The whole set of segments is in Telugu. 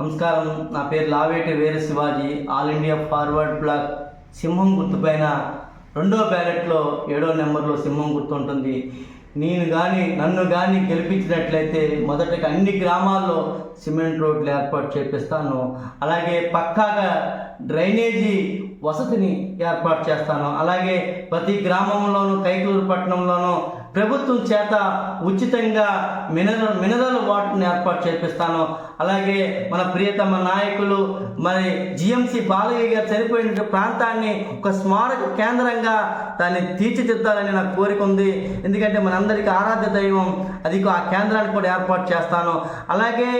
నమస్కారం. నా పేరు Laveti Veera Shivaji. All India forward black సింహం గుర్తుపైన రెండో బ్యాలెట్లో ఏడో నెంబర్లో సింహం గుర్తు ఉంటుంది. నేను కానీ నన్ను కానీ గెలిపించినట్లయితే మొదటగా అన్ని గ్రామాల్లో సిమెంట్ రోడ్లు ఏర్పాటు చేపిస్తాను. అలాగే పక్కాగా డ్రైనేజీ వసతిని ఏర్పాటు చేస్తాను. అలాగే ప్రతి గ్రామంలోనూ కైకలూరు పట్టణంలోనూ ప్రభుత్వం చేత ఉచితంగా మినరల్ మినరల్ వాటర్ని ఏర్పాటు చేపిస్తాను. అలాగే మన ప్రియతమ నాయకులు మరి జిఎంసి బాలయ్య గారు చనిపోయిన ప్రాంతాన్ని ఒక స్మారక కేంద్రంగా దాన్ని తీర్చిదిద్దాలని నాకు కోరిక ఉంది. ఎందుకంటే మనందరికీ ఆరాధ్య దైవం అది ఆ కేంద్రాన్ని కూడా ఏర్పాటు చేస్తాను. అలాగే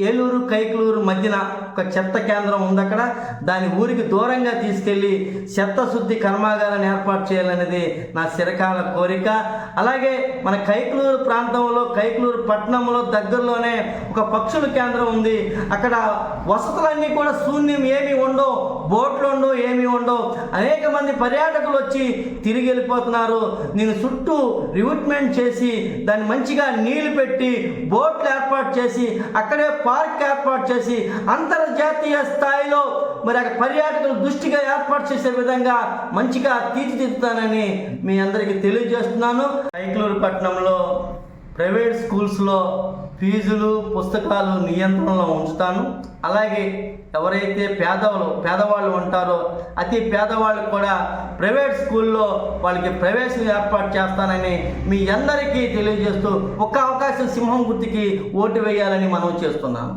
ఏలూరు కైకలూరు మధ్యన ఒక చెత్త కేంద్రం ఉంది అక్కడ. దాని ఊరికి దూరంగా తీసుకెళ్ళి చెత్త శుద్ధి కర్మాగారాన్ని ఏర్పాటు చేయాలనేది నా చిరకాల కోరిక. అలాగే మన కైకలూరు ప్రాంతంలో కైకలూరు పట్టణంలో దగ్గరలోనే ఒక పక్షుల కేంద్రం ఉంది. అక్కడ వసతులన్నీ కూడా శూన్యం ఏమి ఉండవు. బోట్లు ఉండవు ఏమీ ఉండవు. అనేక మంది పర్యాటకులు వచ్చి తిరిగి వెళ్ళిపోతున్నారు. నేను చుట్టూ రిక్రూట్మెంట్ చేసి దాన్ని మంచిగా నీళ్ళు పెట్టి బోట్లు ఏర్పాటు చేసి అక్కడే పార్క్ ఏర్పాటు చేసి అంతర్జాతీయ స్థాయిలో మరి అక్కడ పర్యాటకుల దృష్టిగా ఏర్పాటు చేసే విధంగా మంచిగా తీర్చిదిద్దుతానని మీ అందరికీ తెలియజేస్తున్నాను. ఐక్లూరు పట్టణంలో ప్రైవేట్ స్కూల్స్లో ఫీజులు పుస్తకాలు నియంత్రణలో ఉంచుతాను. అలాగే ఎవరైతే పేదవాళ్ళు పేదవాళ్ళు ఉంటారో అతి పేదవాళ్ళు కూడా ప్రైవేట్ స్కూల్లో వాళ్ళకి ప్రవేశం ఏర్పాటు చేస్తానని మీ అందరికీ తెలియజేస్తూ ఒక్క అవకాశం సింహం గుర్తుకి ఓటు వేయాలని మనం చేస్తున్నాం.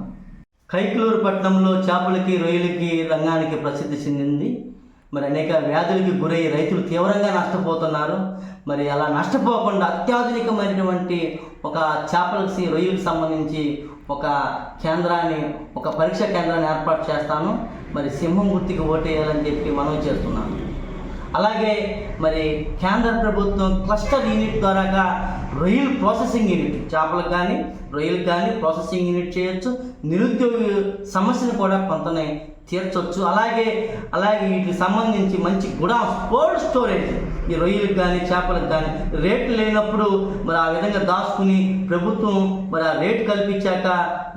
కైకలూరు పట్టణంలో చేపలకి రొయ్యలకి రంగానికి ప్రసిద్ధి చెందింది మరి అనేక వ్యాధులకి గురై రైతులు తీవ్రంగా నష్టపోతున్నారు. మరి అలా నష్టపోకుండా అత్యాధునికమైనటువంటి ఒక చేపలకి రొయ్యలకు సంబంధించి ఒక కేంద్రాన్ని ఒక పరీక్ష కేంద్రాన్ని ఏర్పాటు చేస్తాను. మరి సింహం గుర్తికి ఓటేయాలని చెప్పి మనం చేస్తున్నాను. అలాగే మరి కేంద్ర ప్రభుత్వం క్లస్టర్ యూనిట్ ద్వారాగా రొయ్యలు ప్రాసెసింగ్ యూనిట్ చేపలకు కానీ రొయ్యలకు కానీ ప్రాసెసింగ్ యూనిట్ చేయొచ్చు. నిరుద్యోగ సమస్యను కూడా కొంతనే తీర్చొచ్చు. అలాగే అలాగే వీటికి సంబంధించి మంచి గుడా కోల్డ్ స్టోరేజ్ ఈ రొయ్యలకు కానీ చేపలకు కానీ రేట్లు లేనప్పుడు మరి ఆ విధంగా దాచుకుని ప్రభుత్వం మరి ఆ రేటు కల్పించాక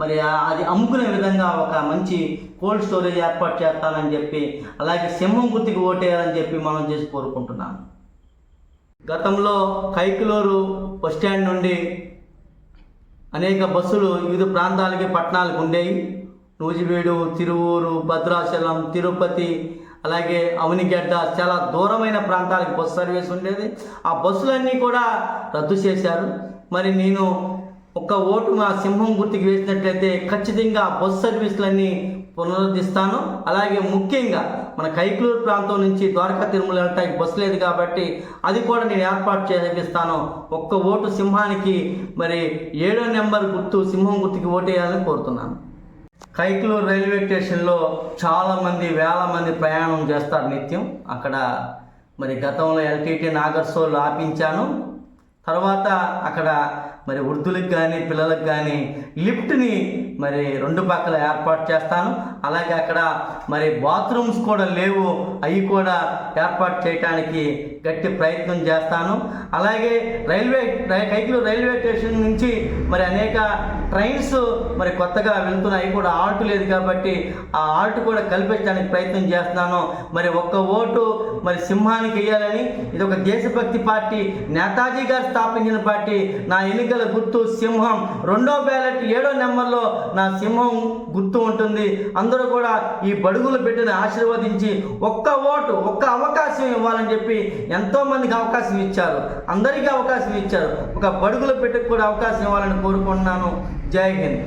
మరి అది అమ్ముకునే విధంగా ఒక మంచి కోల్డ్ స్టోరేజ్ ఏర్పాటు చేస్తానని చెప్పి అలాగే సింహం గుర్తికి ఓటేయాలని చెప్పి మనం చేసి కోరుకుంటున్నాం గతంలో కైకులూరు బస్ స్టాండ్ నుండి అనేక బస్సులు వివిధ ప్రాంతాలకి పట్టణాలకు ఉండేవి నూజివీడు తిరువూరు భద్రాచలం తిరుపతి అలాగే అవనిగడ్డ చాలా దూరమైన ప్రాంతాలకు బస్సు సర్వీస్ ఉండేది. ఆ బస్సులన్నీ కూడా రద్దు చేశారు. మరి నేను ఒక్క ఓటు మా సింహం గుర్తుకు వేసినట్లయితే ఖచ్చితంగా బస్సు సర్వీసులన్నీ పునరుద్ధరిస్తాను అలాగే ముఖ్యంగా మన కైకలూరు ప్రాంతం నుంచి ద్వారకా తిరుమల వెళ్ళటానికి బస్సు లేదు కాబట్టి అది కూడా నేను ఏర్పాటు చేపిస్తాను. ఒక్క ఓటు సింహానికి మరి ఏడో నెంబర్ గుర్తు సింహం గుర్తుకి ఓటేయాలని కోరుతున్నాను. కైకలూరు రైల్వే స్టేషన్లో చాలామంది వేల మంది ప్రయాణం చేస్తారు నిత్యం. అక్కడ మరి గతంలో ఎల్టీటీ నాగర్సోలు ఆపించాను. తర్వాత అక్కడ మరి వృద్ధులకు కానీ పిల్లలకు కానీ లిఫ్ట్ని మరి రెండు పక్కల ఏర్పాటు చేస్తాను. అలాగే అక్కడ మరి బాత్రూమ్స్ కూడా లేవు. అవి కూడా ఏర్పాటు చేయడానికి గట్టి ప్రయత్నం చేస్తాను. అలాగే రైల్వే రై- రైల్వే స్టేషన్ నుంచి మరి అనేక ట్రైన్స్ మరి కొత్తగా వెళ్తున్నాయి. అవి కూడా ఆల్ట్ లేదు కాబట్టి ఆ ఆల్ట్ కూడా కల్పించడానికి ప్రయత్నం చేస్తున్నాను. మరి ఒక్క ఓటు మరి సింహానికి వేయాలని ఇది ఒక దేశభక్తి పార్టీ. నేతాజీ గారు స్థాపించిన పార్టీ. నా ఎన్నికల గుర్తు సింహం. రెండో బ్యాలెట్ ఏడో నెంబర్లో నా సింహం గుర్తు ఉంటుంది. అందరూ కూడా ఈ బడుగులు పెట్టిన ఆశీర్వదించి ఒక్క ఓటు ఒక్క అవకాశం ఇవ్వాలని చెప్పి ఎంతో మందికి అవకాశం ఇచ్చారు. అందరికీ అవకాశం ఇచ్చారు. ఒక బడుగులు పెట్టుకు కూడా అవకాశం ఇవ్వాలని కోరుకుంటున్నాను. జై హింద్.